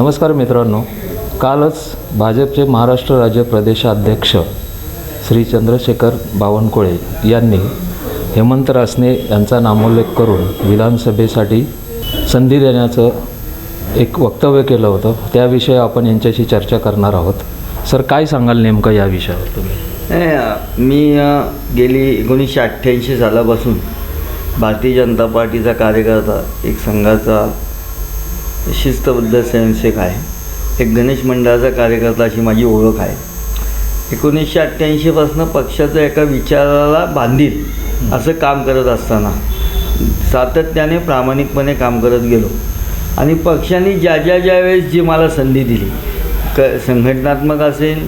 नमस्कार मित्रांनो कालच भाजपचे महाराष्ट्र राज्य प्रदेशाध्यक्ष श्री चंद्रशेखर बावनकुळे यांनी हेमंत रासने यांचा नामोल्लेख करून विधानसभेसाठी संधी देण्याचं एक वक्तव्य केलं होतं. त्याविषयी आपण यांच्याशी चर्चा करणार आहोत. सर काय सांगाल नेमकं या विषयावर तुम्ही? मी गेली एकोणीसशे अठ्ठ्याऐंशी सालापासून भारतीय जनता पार्टीचा कार्यकर्ता एक संघाचा शिस्तबद्ध स्वयंसेवक आहे. एक गणेश मंडळाचा कार्यकर्ता अशी माझी ओळख आहे. एकोणीसशे अठ्ठ्याऐंशीपासून पक्षाच्या एका विचाराला बांधील असं काम करत असताना सातत्याने प्रामाणिकपणे काम करत गेलो. आणि पक्षाने ज्या ज्या ज्या वेळेस जी मला संधी दिली क संघटनात्मक असेल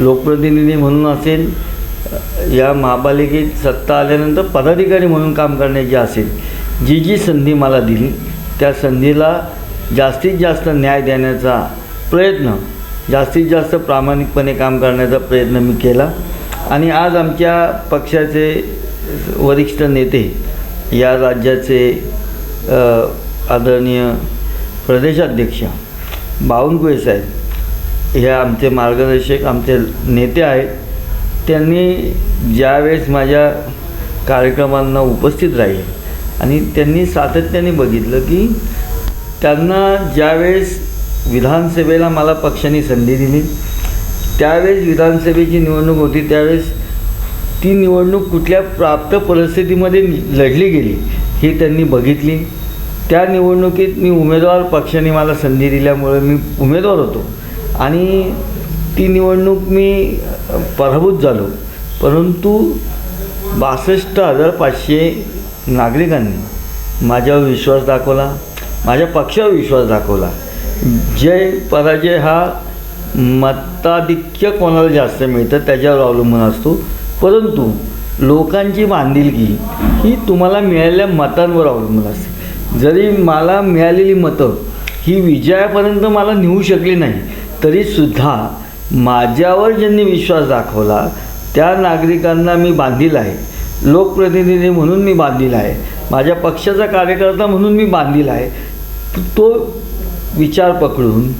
लोकप्रतिनिधी म्हणून असेल या महापालिकेत सत्ता आल्यानंतर पदाधिकारी म्हणून काम करण्याची असेल जी जी संधी मला दिली त्या संधीला जास्तीत जास्त न्याय देण्याचा प्रयत्न जास्तीत जास्त प्रामाणिकपणे काम करण्याचा प्रयत्न मी केला. आणि आज आमच्या पक्षाचे वरिष्ठ नेते या राज्याचे आदरणीय प्रदेशाध्यक्ष बावनकुळे साहेब हे आमचे मार्गदर्शक आमचे नेते आहेत. त्यांनी ज्यावेळेस माझ्या कार्यक्रमांना उपस्थित राहिले आणि त्यांनी सातत्याने बघितलं की त्यांना ज्यावेळेस विधानसभेला मला पक्षाने संधी दिली त्यावेळेस विधानसभेची निवडणूक होती त्यावेळेस ती निवडणूक कुठल्या प्राप्त परिस्थितीमध्ये लढली गेली ही त्यांनी बघितली. त्या निवडणुकीत मी उमेदवार पक्षाने मला संधी दिल्यामुळे मी उमेदवार होतो आणि ती निवडणूक मी पराभूत झालो. परंतु बासष्ट हजार पाचशे नागरिकांनी माझ्यावर विश्वास दाखवला. माझ्या पक्षावर विश्वास दाखवला. जय पराजय हा मताधिक्य कोणाला जास्त मिळतं त्याच्यावर अवलंबून असतो. परंतु लोकांची बांधिलकी ही तुम्हाला मिळालेल्या मतांवर अवलंबून असते. जरी मला मिळालेली मतं ही विजयापर्यंत मला नेऊ शकली नाही तरीसुद्धा माझ्यावर ज्यांनी विश्वास दाखवला त्या नागरिकांना मी बांधील आहे. लोकप्रतिनिधी म्हणून मी बांधलेला आहे. माझ्या पक्षाचा कार्यकर्ता म्हणून मी बांधलेला आहे. तो विचार पकडून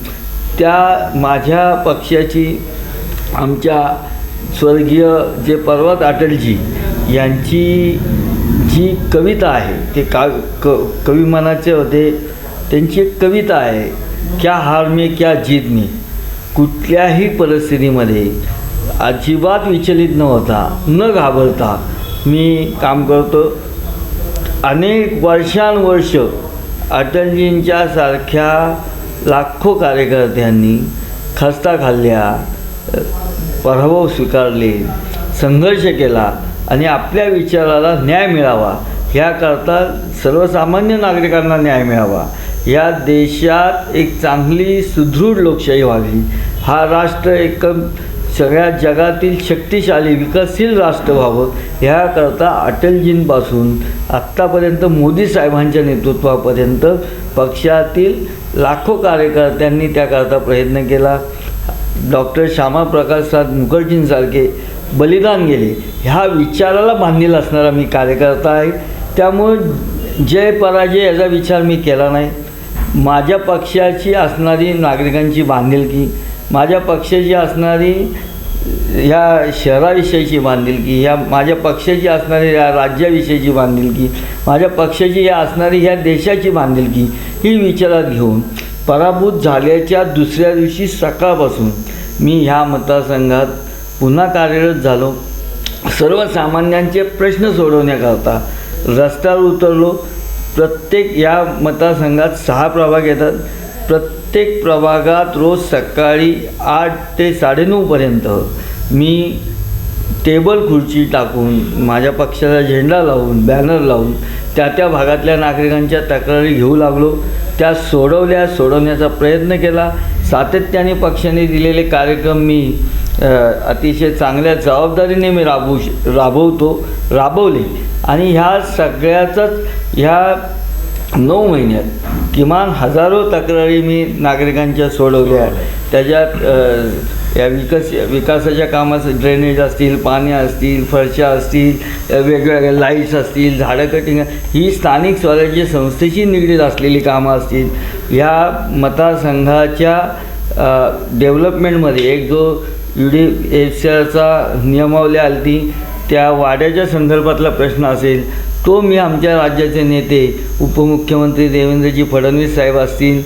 त्या माझ्या पक्षाची आमच्या स्वर्गीय जे पर्वत अटलजी यांची जी कविता आहे ते का क कविमनाचे होते त्यांची एक कविता आहे क्या हार मी क्या जीत मी? कुठल्याही परिस्थितीमध्ये अजिबात विचलित न होता न घाबरता मी काम करतो. अनेक वर्षानुवर्ष अटलजींच्या सारख्या लाखो कार्यकर्त्यांनी खस्ता खाल्ल्या पराभव स्वीकारले संघर्ष केला आणि आपल्या विचाराला न्याय मिळावा. ह्याकरता सर्वसामान्य नागरिकांना न्याय मिळावा. या देशात एक चांगली सुदृढ लोकशाही व्हावी. हा राष्ट्र एक सगळ्या जगातील शक्तिशाली विकसशील राष्ट्र व्हावं ह्याकरता अटलजींपासून आत्तापर्यंत मोदी साहेबांच्या नेतृत्वापर्यंत पक्षातील लाखो कार्यकर्त्यांनी त्याकरता प्रयत्न केला. डॉक्टर श्यामाप्रकाशराज मुखर्जींसारखे बलिदान गेले. ह्या विचाराला बांधील असणारा मी कार्यकर्ता आहे. त्यामुळं जय पराजय याचा विचार मी केला नाही. माझ्या पक्षाची असणारी नागरिकांची बांधिलकी माझ्या पक्षाची असणारी ह्या शहराविषयीची बांधिलकी ह्या माझ्या पक्षाची असणारी या राज्याविषयीची बांधिलकी माझ्या पक्षाची या असणारी ह्या देशाची बांधिलकी ही विचारात घेऊन पराभूत झाल्याच्या दुसऱ्या दिवशी सकाळपासून मी ह्या मतदारसंघात पुन्हा कार्यरत झालो. सर्वसामान्यांचे प्रश्न सोडवण्याकरता रस्त्यावर उतरलो. प्रत्येक या मतदारसंघात सहा प्रभाग येतात. प्रत्येक प्रत्येक प्रभागात रोज सकाळी आठ ते साडेनऊपर्यंत मी टेबल खुर्ची टाकून माझ्या पक्षाचा झेंडा लावून बॅनर लावून त्या त्या भागातल्या नागरिकांच्या तक्रारी घेऊ लागलो. त्या सोडवल्या सोडवण्याचा प्रयत्न केला. सातत्याने पक्षाने दिलेले कार्यक्रम मी अतिशय चांगल्या जबाबदारीने मी राबवू श राबवतो राबवले. आणि ह्या सगळ्याचाच ह्या नऊ महिन्यात किमान हजारो तक्रारी मी नागरिकांच्या सोडवल्या. त्याच्यात या विकस विकासाच्या कामाचं ड्रेनेज असतील पाणी असतील फरशा असतील वेगवेगळ्या लाईट्स असतील झाडं कटिंग ही स्थानिक स्वराज्य संस्थेशी निगडीत असलेली कामं असतील. ह्या मतदारसंघाच्या डेव्हलपमेंटमध्ये एक जो यू डी एफ सीचा नियमावली आली ती त्या वाड्याच्या संदर्भातला प्रश्न असेल तो मी आमच्या राज्याचे नेते उपमुख्यमंत्री देवेंद्रजी फडणवीस साहेब असतील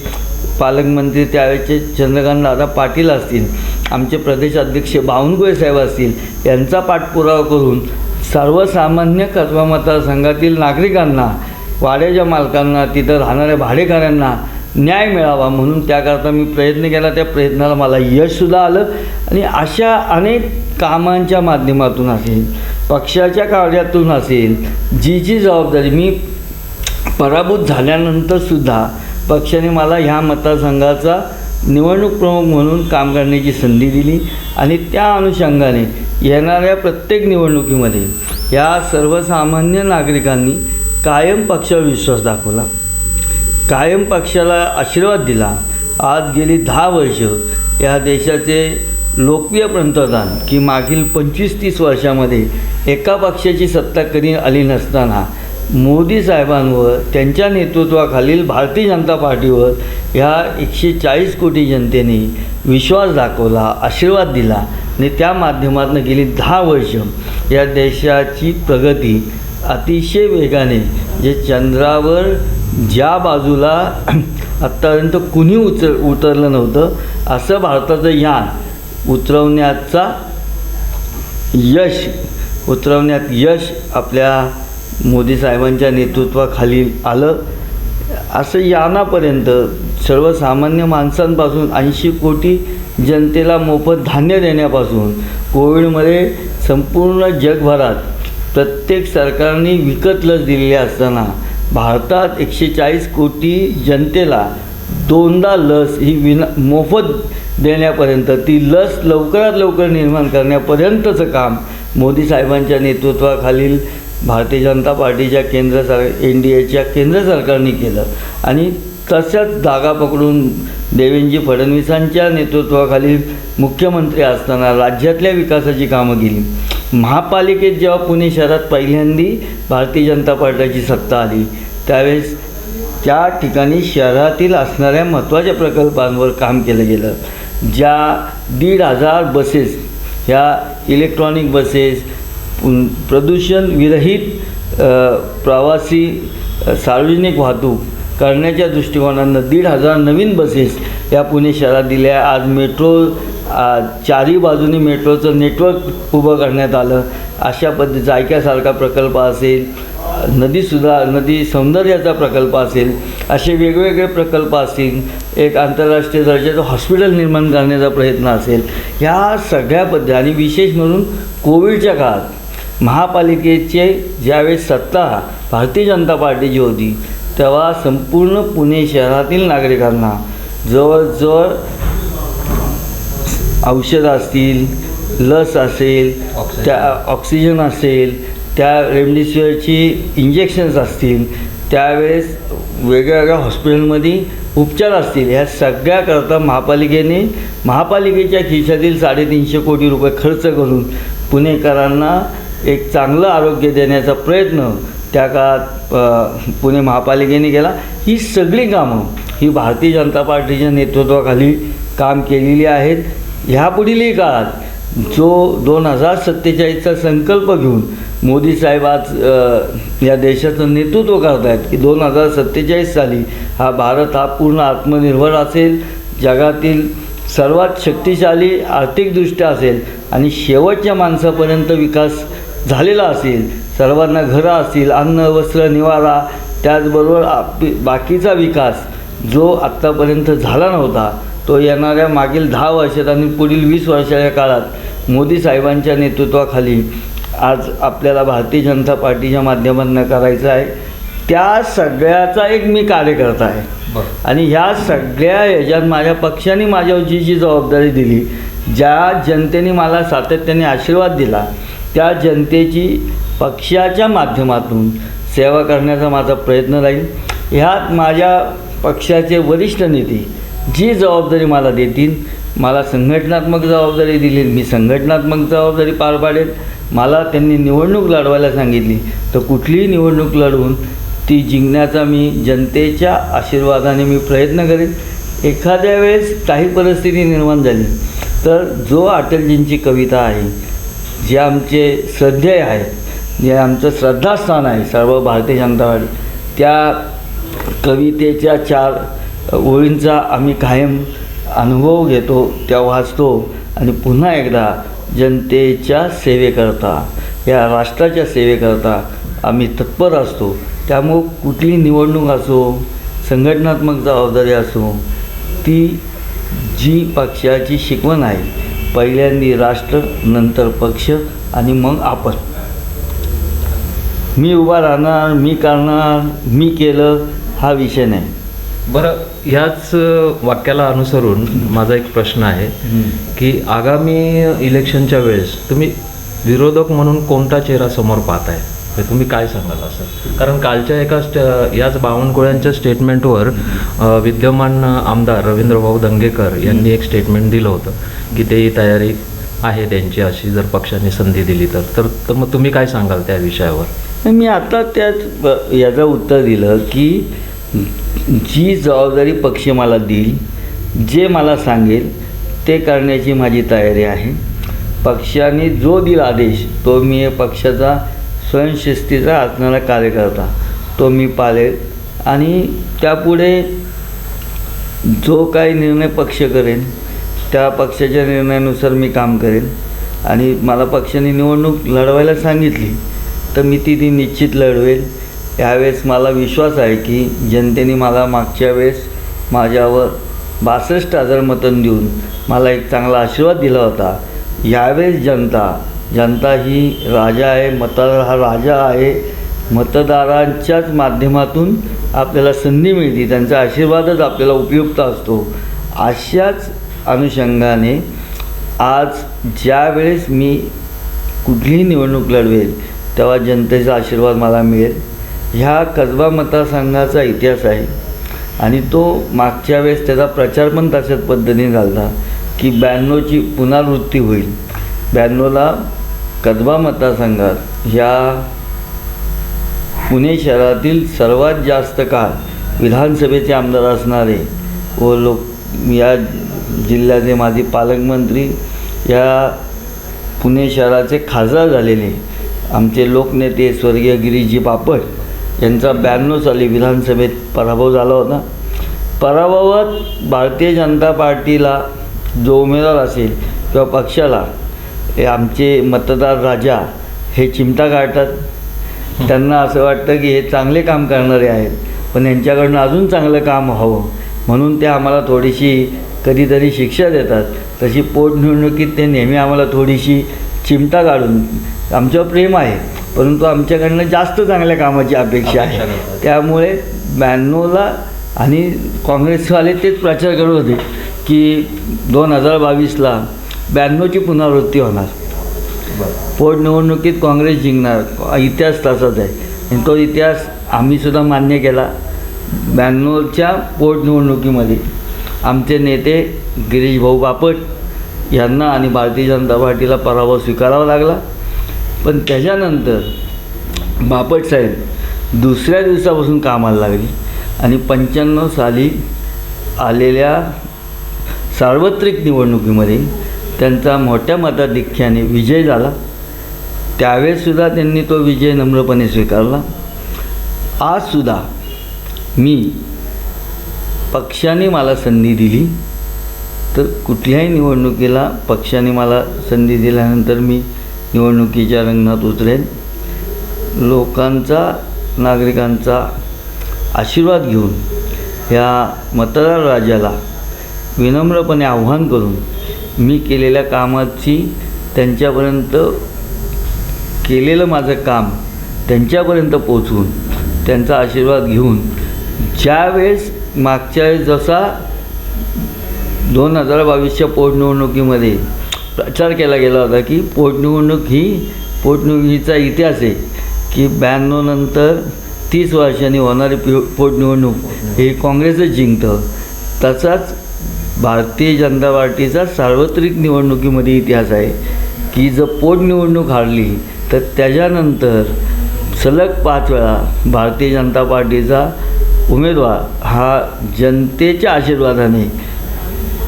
पालकमंत्री त्यावेळेचे चंद्रकांत दादा पाटील असतील आमचे प्रदेशाध्यक्ष बावनकुळे साहेब असतील यांचा पाठपुरावा करून सर्वसामान्य कसबा मतदारसंघातील नागरिकांना वाड्याच्या मालकांना तिथं राहणाऱ्या भाडेकऱ्यांना न्याय मिळावा म्हणून त्याकरता मी प्रयत्न केला. त्या प्रयत्नाला मला यशसुद्धा आलं आणि अशा अनेक कामांच्या माध्यमातून असेल पक्षाच्या कार्यातून असेल जी जी जबाबदारी मी पराभूत झाल्यानंतरसुद्धा पक्षाने मला ह्या मतदारसंघाचा निवडणूक प्रमुख म्हणून काम करण्याची संधी दिली आणि त्या अनुषंगाने येणाऱ्या प्रत्येक निवडणुकीमध्ये या सर्वसामान्य नागरिकांनी कायम पक्षावर विश्वास दाखवला. कायम पक्षाला आशीर्वाद दिला. आज गेली दहा वर्ष या देशाचे लोकप्रिय पंतप्रधान की मागील पंचवीस तीस वर्षामध्ये एका पक्षाची सत्ता कधी आली नसताना मोदी साहेबांवर त्यांच्या नेतृत्वाखालील भारतीय जनता पार्टीवर ह्या एकशे चाळीस कोटी जनतेने विश्वास दाखवला आशीर्वाद दिला आणि त्या माध्यमातून गेली दहा वर्ष या देशाची प्रगती अतिशय वेगाने जे चंद्रावर ज्या बाजूला आत्तापर्यंत कुणी उतर उतरलं नव्हतं असं भारताचं यान उतरवण्याचा यश उतरवण्यात यश आपल्या मोदी साहेबांच्या नेतृत्वाखाली आलं. असं यानापर्यंत सर्वसामान्य माणसांपासून ऐंशी कोटी जनतेला मोफत धान्य देण्यापासून कोविडमध्ये संपूर्ण जगभरात प्रत्येक सरकारने विकत लस दिलेली असताना भारतात एकशे चाळीस कोटी जनतेला दोनदा लस ही विना मोफत देण्यापर्यंत ती लस लवकरात लवकर निर्माण करण्यापर्यंतचं काम मोदी साहेबांच्या नेतृत्वाखालील भारतीय जनता पार्टीच्या केंद्र सर एन डी एच्या केंद्र सरकारने केलं. आणि तशाच जागा पकडून देवेंद्रजी फडणवीसांच्या नेतृत्वाखाली मुख्यमंत्री असताना राज्यातल्या विकासाची कामं केली. महापालिकेत जेव्हा पुणे शहरात पहिल्यांदी भारतीय जनता पार्टीची सत्ता आली त्यावेळेस त्या ठिकाणी शहरातील असणाऱ्या महत्त्वाच्या प्रकल्पांवर काम केलं गेलं. ज्या दीड हजार बसेस ह्या इलेक्ट्रॉनिक बसेस प्रदूषण विरहित प्रवासी सार्वजनिक वाहतूक करण्याच्या दृष्टिकोनानं दीड हजार नवीन बसेस या पुणे शहरात दिल्या. आज मेट्रो चारही चारी बाजूनी मेट्रोचं नेटवर्क उभं करण्यात आलं. अशा पद्धती जायक्यासारखा प्रकल्प असेल. नदी सुधार नदी सौंदर्याचा प्रकल्प असेल असे वेगवेगळे प्रकल्प असतील एक आंतरराष्ट्रीय दर्जाचं हॉस्पिटल निर्माण करण्याचा प्रयत्न असेल ह्या सगळ्या पद्धती आणि विशेष म्हणून कोविडच्या काळात महापालिकेचे ज्यावेळेस सत्ता भारतीय जनता पार्टीची होती तेव्हा संपूर्ण पुणे शहरातील नागरिकांना जवळजवळ औषध असतील लस असेल. त्या ऑक्सिजन असेल त्या रेमडेसिवीरची इंजेक्शन्स असतील त्यावेळेस वेगवेगळ्या हॉस्पिटलमध्ये उपचार असतील. ह्या सगळ्याकरता महापालिकेने महापालिकेच्या खिशातील साडेतीनशे कोटी रुपये खर्च करून पुणेकरांना एक चांगलं आरोग्य देण्याचा प्रयत्न त्या काळात पुणे महापालिकेने केला. ही सगळी कामं ही भारतीय जनता पार्टीच्या नेतृत्वाखाली काम केलेली आहेत. ह्यापुढीलही काळात जो दोन हजार सत्तेचाळीसचा संकल्प घेऊन मोदी साहेब आज या देशाचं नेतृत्व करत आहेत की दोन हजार सत्तेचाळीस साली हा भारत हा पूर्ण आत्मनिर्भर असेल जगातील सर्वात शक्तिशाली आर्थिकदृष्ट्या असेल आणि शेवटच्या माणसापर्यंत विकास झालेला असेल सर्वांना घरं असतील अन्न वस्त्र निवारा त्याचबरोबर आप बाकीचा विकास जो आत्तापर्यंत झाला नव्हता तो येणाऱ्या मागील दहा वर्षात आणि पुढील वीस वर्षाच्या काळात मोदी साहेबांच्या नेतृत्वाखाली आज आपल्याला भारतीय जनता पार्टीच्या माध्यमातून करायचं आहे. त्या सगळ्याचा एक मी कार्यकर्ता आहे. आणि ह्या सगळ्या ह्याच्यात माझ्या पक्षाने माझ्यावर जी जी जबाबदारी दिली ज्या जनतेने मला सातत्याने आशीर्वाद दिला त्या जनतेची पक्षाच्या माध्यमातून सेवा करण्याचा माझा प्रयत्न राहील. ह्यात माझ्या पक्षाचे वरिष्ठ नेते जी जबाबदारी मला देतील मला संघटनात्मक जबाबदारी दिली मी संघटनात्मक जबाबदारी पार पाडेल. मला त्यांनी निवडणूक लढवायला सांगितली. तर कुठलीही निवडणूक लढवून ती जिंकण्याचा मी जनतेच्या आशीर्वादाने मी प्रयत्न करेन. एखाद्या वेळेस काही परिस्थिती निर्माण झाली तर जो अटलजींची कविता आहे जे आमचे श्रद्धेय आहेत जे आमचं श्रद्धास्थान आहे सर्व भारतीय जनता पार्टी त्या कवितेच्या चार ओळींचा आम्ही कायम अनुभव घेतो त्या वाचतो आणि पुन्हा एकदा जनतेच्या सेवेकरता या राष्ट्राच्या सेवेकरता आम्ही तत्पर असतो. त्यामुळं कुठली निवडणूक असो संघटनात्मक जबाबदारी असो ती जी पक्षाची शिकवण आहे पहिल्यांदी राष्ट्र नंतर पक्ष आणि मग आपण. मी उभा राहणार मी करणार मी केलं हा विषय नाही. बरं ह्याच वाक्याला अनुसरून माझा एक प्रश्न आहे की आगामी इलेक्शनच्या वेळेस तुम्ही विरोधक म्हणून कोणता चेहरा समोर पाहताय? हे तुम्ही काय सांगाल असं? कारण कालच्या एका स्टे याच बावनकुळ्यांच्या स्टेटमेंटवर विद्यमान आमदार रवींद्रभाऊ दंगेकर यांनी एक स्टेटमेंट दिलं होतं की तेही तयारी आहे त्यांची अशी जर पक्षाने संधी दिली तर. तर तर मग तुम्ही काय सांगाल त्या विषयावर? मी आता त्याच याचं उत्तर दिलं की जी जबाबदारी पक्ष मला देईल जे मला सांगेल ते करण्याची माझी तयारी आहे. पक्षाने जो दिला आदेश तो मी पक्षाचा स्वयंशिस्तीचा असणारा कार्यकर्ता तो मी पाळेल आणि त्यापुढे जो काही निर्णय पक्ष करेन त्या पक्षाच्या निर्णयानुसार मी काम करेन आणि मला पक्षाने निवडणूक लढवायला सांगितली तर मी ती ती निश्चित लढवेल. यावेळेस मला विश्वास आहे की जनतेने मला मागच्या वेळेस माझ्यावर बासष्ट हजार मतं देऊन मला एक चांगला आशीर्वाद दिला होता. यावेळेस जनता जनता ही राजा आहे मतदार हा राजा आहे. मतदारांच्याच माध्यमातून आपल्याला संधी मिळते त्यांचा आशीर्वादच आपल्याला उपयुक्त असतो. अशाच अनुषंगाने आज ज्या वेळेस मी कुठलीही निवडणूक लढवेल तेव्हा जनतेचा आशीर्वाद मला मिळेल. ह्या कसबा मतदारसंघाचा इतिहास आहे. आणि तो मागच्या वेळेस त्याचा प्रचार पण तशाच पद्धतीने झाला की ब्याण्णवची पुनरावृत्ती होईल. ब्याण्णवला कसबा मतदारसंघात ह्या पुणे शहरातील सर्वात जास्त काळ विधानसभेचे आमदार असणारे व लोक या जिल्ह्याचे माजी पालकमंत्री या पुणे शहराचे खासदार झालेले आमचे लोकनेते स्वर्गीय गिरीजी बापट यांचा ब्याण्णव साली विधानसभेत पराभव झाला होता. पराभवात भारतीय जनता पार्टीला जो उमेदवार असेल किंवा पक्षाला हे आमचे मतदार राजा हे चिमटा काढतात. त्यांना असं वाटतं की हे चांगले काम करणारे आहेत पण यांच्याकडनं अजून चांगलं काम हवं म्हणून ते आम्हाला थोडीशी कधीतरी शिक्षा देतात. तशी पोटनिवडणुकीत ते नेहमी आम्हाला थोडीशी चिमटा काढून आमच्यावर प्रेम आहे. परंतु आमच्याकडनं जास्त चांगल्या कामाची अपेक्षा आहे. त्यामुळे ब्याण्णवला आणि काँग्रेसवाले तेच प्रचार करत होते की दोन हजार बावीसला ब्याण्णवची पुनरावृत्ती होणार. पोटनिवडणुकीत काँग्रेस जिंकणार. इतिहास तसाच आहे. आणि तो इतिहास आम्हीसुद्धा मान्य केला. ब्याण्णवच्या पोटनिवडणुकीमध्ये आमचे नेते गिरीश भाऊ बापट यांना आणि भारतीय जनता पार्टीला पराभव स्वीकारावा लागला. पण त्याच्यानंतर बापट साहेब दुसऱ्या दिवसापासून कामाला लागले आणि पंच्याण्णव साली आलेल्या सार्वत्रिक निवडणुकीमध्ये त्यांचा मोठ्या मताधिक्याने विजय झाला. त्यावेळेससुद्धा त्यांनी तो विजय नम्रपणे स्वीकारला. आजसुद्धा मी पक्षाने मला संधी दिली. तर कुठल्याही निवडणुकीला पक्षाने मला संधी दिल्यानंतर मी निवडणुकीच्या रंगणात उतरेन लोकांचा नागरिकांचा आशीर्वाद घेऊन ह्या मतदार राजाला विनम्रपणे आव्हान करून मी केलेल्या कामाची त्यांच्यापर्यंत केलेलं माझं काम त्यांच्यापर्यंत पोचवून त्यांचा आशीर्वाद घेऊन ज्यावेळेस मागच्या वेळेस जसा दोन हजार बावीसच्या पोटनिवडणुकीमध्ये प्रचार केला गेला होता की पोटनिवडणूक ही पोटनिवडणुकीचा इतिहास आहे की ब्याण्णव नंतर तीस वर्षांनी होणारी पि- पोटनिवडणूक हे काँग्रेसच जिंकतं. तसाच भारतीय जनता पार्टीचा सार्वत्रिक निवडणुकीमध्ये इतिहास आहे की जर पोटनिवडणूक हारली तर त्याच्यानंतर सलग पाच वेळा भारतीय जनता पार्टीचा उमेदवार हा जनतेच्या आशीर्वादाने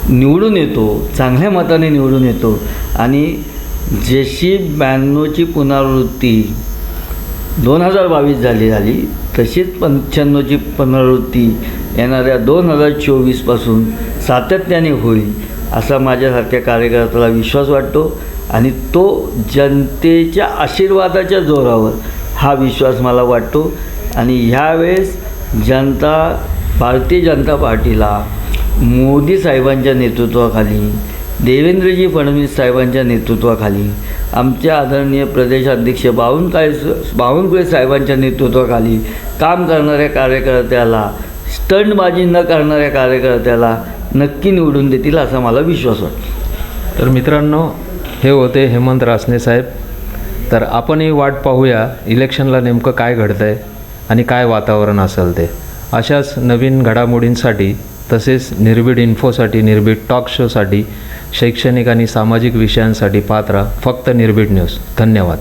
निवडून येतो चांगल्या मताने निवडून येतो. आणि जशी ब्याण्णवची पुनरावृत्ती दोन हजार बावीस झाली झाली तशीच पंच्याण्णवची पुनरावृत्ती येणाऱ्या दोन हजार चोवीसपासून सातत्याने होईल असा माझ्यासारख्या कार्यकर्त्याला विश्वास वाटतो. आणि तो जनतेच्या आशीर्वादाच्या जोरावर हा विश्वास मला वाटतो. आणि ह्यावेळेस जनता भारतीय जनता पार्टीला मोदी साहेबांच्या नेतृत्वाखाली देवेंद्रजी फडणवीस साहेबांच्या नेतृत्वाखाली आमच्या आदरणीय प्रदेशाध्यक्ष बावनकाळे बावनकुळे साहेबांच्या नेतृत्वाखाली काम करणाऱ्या कार्यकर्त्याला स्टंटबाजी न करणाऱ्या कार्यकर्त्याला नक्की निवडून देतील असा मला विश्वास वाटतो. तर मित्रांनो हे होते हेमंत रासने साहेब. तर आपणही वाट पाहूया इलेक्शनला नेमकं काय घडतं आहे आणि काय वातावरण असेल ते. अशाच नवीन घडामोडींसाठी तसेच निर्भीड इन्फोसाठी निर्भीड टॉक शोसाठी शैक्षणिक आणि सामाजिक विषयांसाठी पात्रा फक्त निर्भीड न्यूज धन्यवाद.